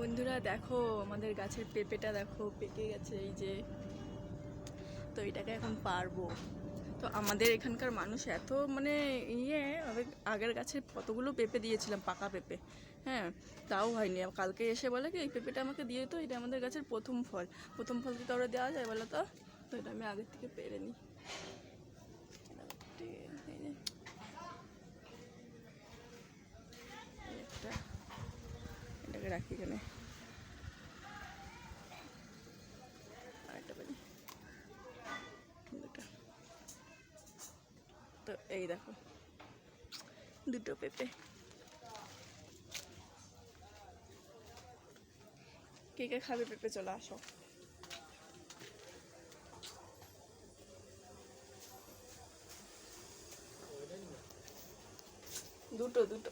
বন্ধুরা, দেখো আমাদের গাছের পেঁপেটা, দেখো পেকে গেছে, এই যে। তো এটাকে এখন পারব। তো আমাদের এখানকার মানুষ এত মানে ইয়ে আগের গাছে কতগুলো পেঁপে দিয়েছিলাম, পাকা পেঁপে। হ্যাঁ তাও হয়নি। কালকে এসে বলে কি, এই পেঁপেটা আমাকে দিয়ে তো, এটা আমাদের গাছের প্রথম ফল। প্রথম ফল কি কারও দেওয়া যায় বলো তো? তো এটা আমি আগের থেকে পেরে নিই এই যে। এই একটা এটাকে রাখি এখানে। তো এই দেখো, দুটো পেঁপে। কে কে খাবে পেঁপে, চলে আসো। দুটো দুটো।